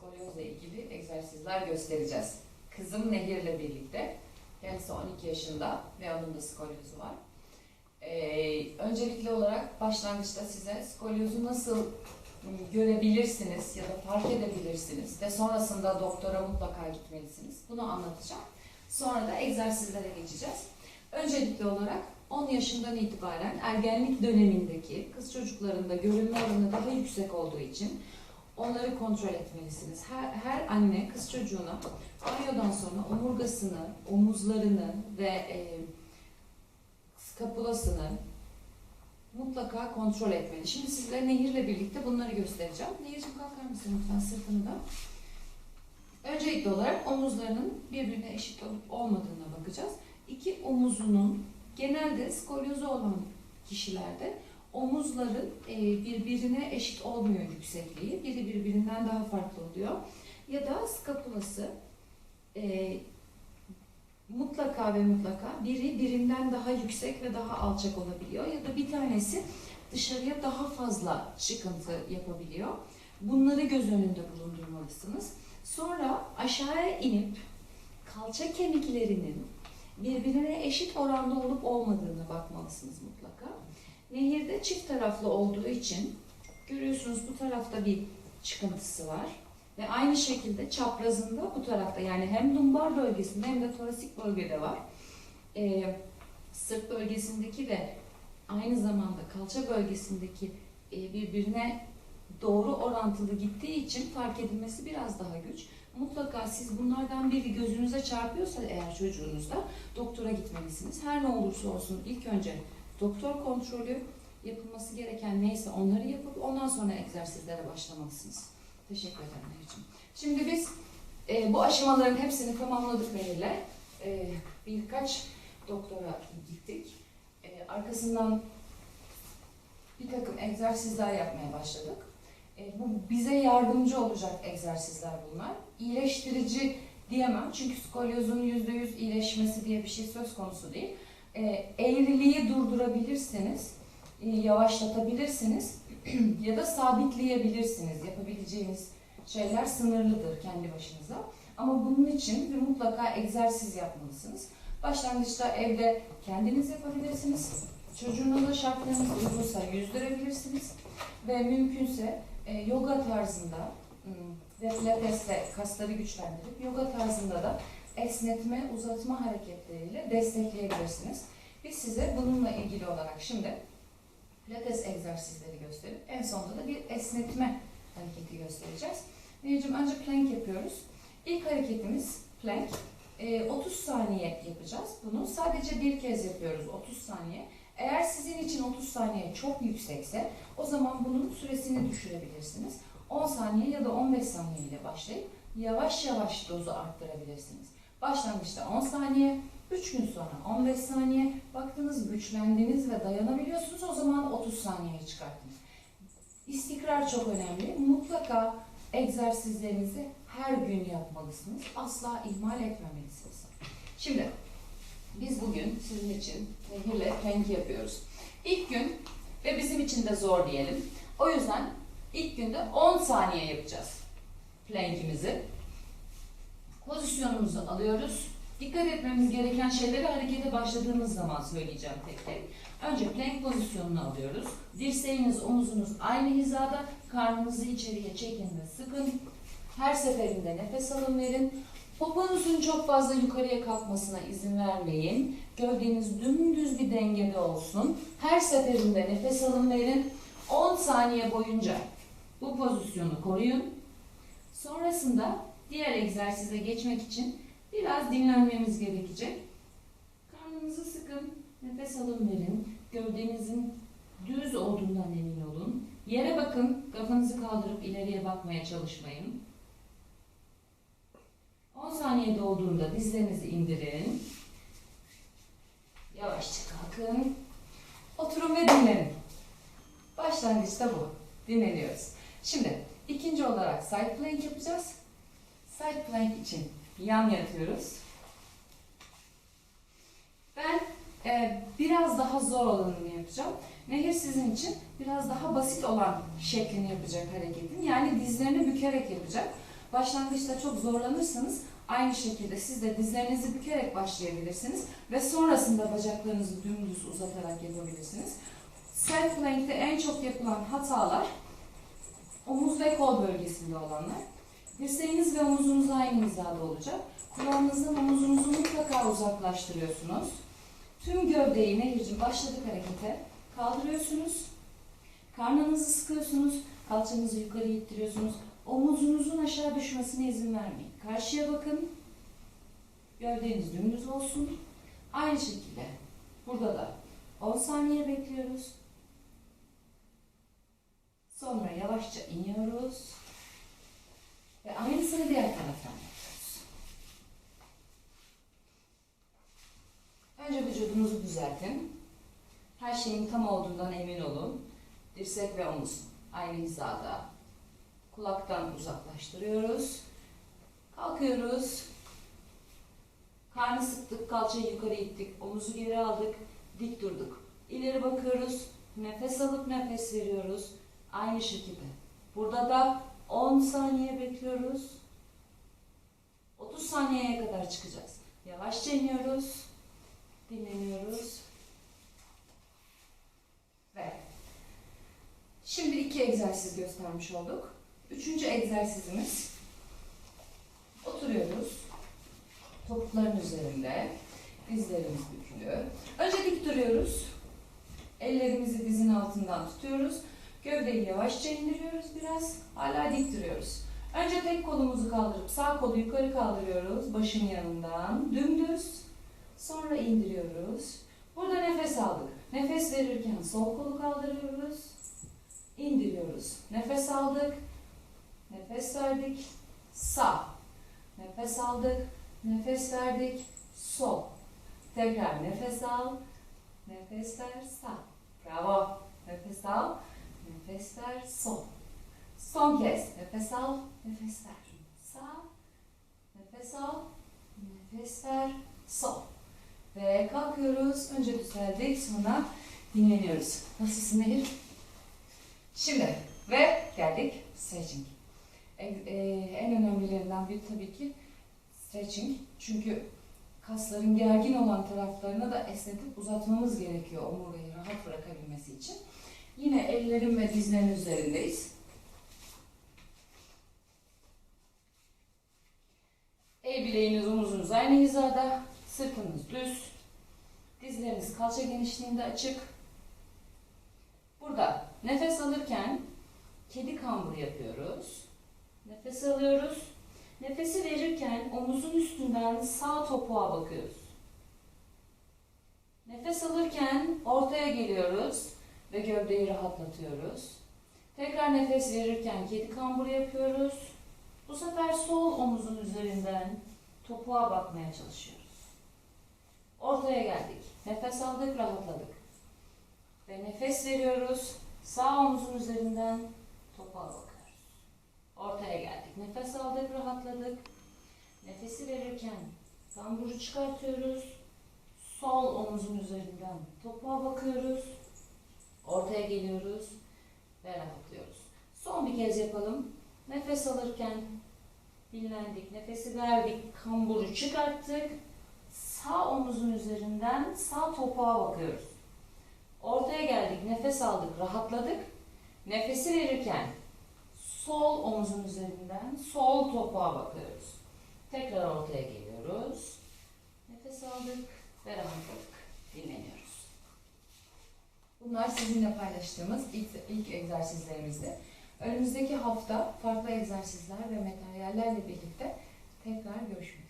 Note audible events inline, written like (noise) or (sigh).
skolyozla ilgili egzersizler göstereceğiz. Kızım Nehir'le birlikte. Kendisi 12 yaşında ve onun da skolyozu var. Ee, öncelikli olarak başlangıçta size skolyozu nasıl ım, görebilirsiniz ya da fark edebilirsiniz ve sonrasında doktora mutlaka gitmelisiniz. Bunu anlatacağım. Sonra da egzersizlere geçeceğiz. Öncelikli olarak 10 yaşından itibaren ergenlik dönemindeki kız çocuklarında görünme oranı daha yüksek olduğu için onları kontrol etmelisiniz. Her, her anne kız çocuğuna banyodan sonra omurgasını, omuzlarını ve e, skapulasını mutlaka kontrol etmeli. Şimdi sizlere Nehir'le birlikte bunları göstereceğim. Nehir'cim kalkar mısın lütfen sırtını da? Öncelikli olarak omuzlarının birbirine eşit olup olmadığına bakacağız. İki omuzunun genelde skolyozu olan kişilerde omuzların e, birbirine eşit olmuyor yüksekliği. Biri birbirinden daha farklı oluyor. Ya da skapulası e, mutlaka ve mutlaka biri birinden daha yüksek ve daha alçak olabiliyor. Ya da bir tanesi dışarıya daha fazla çıkıntı yapabiliyor. Bunları göz önünde bulundurmalısınız. Sonra aşağıya inip kalça kemiklerinin birbirine eşit oranda olup olmadığına bakmalısınız mutlaka. Nehirde çift taraflı olduğu için görüyorsunuz bu tarafta bir çıkıntısı var. Ve aynı şekilde çaprazında bu tarafta yani hem lumbar bölgesinde hem de torasik bölgede var. Ee, sırt bölgesindeki ve aynı zamanda kalça bölgesindeki e, birbirine doğru orantılı gittiği için fark edilmesi biraz daha güç. Mutlaka siz bunlardan biri gözünüze çarpıyorsa eğer çocuğunuzda doktora gitmelisiniz. Her ne olursa olsun ilk önce doktor kontrolü yapılması gereken neyse onları yapıp ondan sonra egzersizlere başlamalısınız. Teşekkür ederim Nehir'ciğim. Şimdi biz e, bu aşamaların hepsini tamamladık Nehir'le. E, birkaç doktora gittik. E, arkasından bir takım egzersizler yapmaya başladık. E, bu bize yardımcı olacak egzersizler bunlar. İyileştirici diyemem çünkü skolyozun %100 iyileşmesi diye bir şey söz konusu değil. E, eğriliği durdurabilirsiniz, e, yavaşlatabilirsiniz (clears throat) ya da sabitleyebilirsiniz. Yapabileceğiniz şeyler sınırlıdır kendi başınıza. Ama bunun için bir mutlaka egzersiz yapmalısınız. Başlangıçta evde kendiniz yapabilirsiniz. Çocuğunuzla şartlarınız uygunsa yüzdürebilirsiniz. Ve mümkünse e, yoga tarzında pilatesle kasları güçlendirip yoga tarzında da esnetme, uzatma hareketleriyle destekleyebilirsiniz. Biz size bununla ilgili olarak şimdi pilates egzersizleri gösterip en sonunda da bir esnetme hareketi göstereceğiz. Nehir'cim önce plank yapıyoruz. İlk hareketimiz plank. E, 30 saniye yapacağız bunu. Sadece bir kez yapıyoruz 30 saniye. Eğer sizin için 30 saniye çok yüksekse o zaman bunun süresini düşürebilirsiniz. 10 saniye ya da 15 saniye ile başlayıp yavaş yavaş dozu arttırabilirsiniz. Başlangıçta 10 saniye, 3 gün sonra 15 saniye, baktınız güçlendiniz ve dayanabiliyorsunuz o zaman 30 saniyeye çıkartın. İstikrar çok önemli. Mutlaka egzersizlerinizi her gün yapmalısınız. Asla ihmal etmemelisiniz. Şimdi biz bugün sizin için Nehir'le plank yapıyoruz. İlk gün ve bizim için de zor diyelim. O yüzden ilk günde 10 saniye yapacağız plankimizi. Pozisyonumuzu alıyoruz. Dikkat etmemiz gereken şeyleri harekete başladığımız zaman söyleyeceğim tek tek. Önce plank pozisyonunu alıyoruz. Dirseğiniz, omuzunuz aynı hizada. Karnınızı içeriye çekin ve sıkın. Her seferinde nefes alın verin. Poponuzun çok fazla yukarıya kalkmasına izin vermeyin. Gövdeniz dümdüz bir dengede olsun. Her seferinde nefes alın verin. 10 saniye boyunca bu pozisyonu koruyun. Sonrasında diğer egzersize geçmek için biraz dinlenmemiz gerekecek. Karnınızı sıkın, nefes alın verin. Gövdenizin düz olduğundan emin olun. Yere bakın, kafanızı kaldırıp ileriye bakmaya çalışmayın. 10 saniyede olduğunda dizlerinizi indirin. Yavaşça kalkın. Oturun ve dinlenin. Başlangıçta bu. Dinleniyoruz. Şimdi ikinci olarak side plank yapacağız. Side plank için yan yatıyoruz. Ben e, biraz daha zor olanını yapacağım. Nehir sizin için biraz daha basit olan şeklini yapacak hareketin. Yani dizlerini bükerek yapacak. Başlangıçta çok zorlanırsanız aynı şekilde siz de dizlerinizi bükerek başlayabilirsiniz ve sonrasında bacaklarınızı dümdüz uzatarak yapabilirsiniz. Self plank'te en çok yapılan hatalar omuz ve kol bölgesinde olanlar. Dirseğiniz ve omuzunuz aynı hizada olacak. Kulağınızdan omuzunuzu mutlaka uzaklaştırıyorsunuz. Tüm gövdeyi Nehir'cim başladık harekete. Kaldırıyorsunuz. Karnınızı sıkıyorsunuz. Kalçanızı yukarı ittiriyorsunuz. Omuzunuzun aşağı düşmesine izin vermeyin. Karşıya bakın. Gövdeniz dümdüz olsun. Aynı şekilde burada da 10 saniye bekliyoruz. Sonra yavaşça iniyoruz. Ve aynısını diğer taraftan yapıyoruz. Önce vücudunuzu düzeltin. Her şeyin tam olduğundan emin olun. Dirsek ve omuz aynı hizada. Kulaktan uzaklaştırıyoruz. Kalkıyoruz. Karnı sıktık, kalçayı yukarı ittik, omuzu geri aldık, dik durduk. İleri bakıyoruz, nefes alıp nefes veriyoruz. Aynı şekilde. Burada da 10 saniye bekliyoruz. 30 saniyeye kadar çıkacağız. Yavaşça iniyoruz. Dinleniyoruz. Ve şimdi iki egzersiz göstermiş olduk. Üçüncü egzersizimiz oturuyoruz. Topukların üzerinde. Dizlerimiz bükülü. Önce dik duruyoruz. Ellerimizi dizin altından tutuyoruz. Gövdeyi yavaşça indiriyoruz biraz. Hala dik duruyoruz. Önce tek kolumuzu kaldırıp sağ kolu yukarı kaldırıyoruz. Başın yanından. Dümdüz. Sonra indiriyoruz. Burada nefes aldık. Nefes verirken sol kolu kaldırıyoruz. İndiriyoruz. Nefes aldık. Nefes verdik. Sağ. Nefes aldık. Nefes verdik. Sol. Tekrar nefes al. Nefes ver. Sağ. Bravo. Nefes al. Nefes ver. Sol. Son kez. Nefes al. Nefes ver. Sağ. Nefes al. Nefes ver. Sol. Ve kalkıyoruz. Önce düzeldik. Sonra dinleniyoruz. Nasılsın Nehir? Şimdi ve geldik stretching. E, e, en önemlilerinden biri tabii ki stretching. Çünkü kasların gergin olan taraflarını da esnetip uzatmamız gerekiyor omurgayı rahat bırakabilmesi için. Yine ellerim ve dizlerin üzerindeyiz. El bileğiniz omuzunuz aynı hizada. Sırtınız düz. Dizleriniz kalça genişliğinde açık. Burada nefes alırken kedi kamburu yapıyoruz. Nefes alıyoruz. Nefesi verirken omuzun üstünden sağ topuğa bakıyoruz. Nefes alırken ortaya geliyoruz ve gövdeyi rahatlatıyoruz. Tekrar nefes verirken kedi kamburu yapıyoruz. Bu sefer sol omuzun üzerinden topuğa bakmaya çalışıyoruz. Ortaya geldik. Nefes aldık, rahatladık. Ve nefes veriyoruz. Sağ omuzun üzerinden topuğa bakıyoruz. Ortaya geldik. Nefes aldık, rahatladık. Nefesi verirken kamburu çıkartıyoruz. Sol omuzun üzerinden topuğa bakıyoruz. Ortaya geliyoruz ve rahatlıyoruz. Son bir kez yapalım. Nefes alırken dinlendik. Nefesi verdik. Kamburu çıkarttık. Sağ omuzun üzerinden sağ topuğa bakıyoruz. Ortaya geldik. Nefes aldık. Rahatladık. Nefesi verirken sol omuzun üzerinden sol topuğa bakıyoruz. Tekrar ortaya geliyoruz. Nefes aldık ve rahatladık. Dinleniyoruz. Bunlar sizinle paylaştığımız ilk, ilk egzersizlerimizdi. Önümüzdeki hafta farklı egzersizler ve materyallerle birlikte tekrar görüşmek.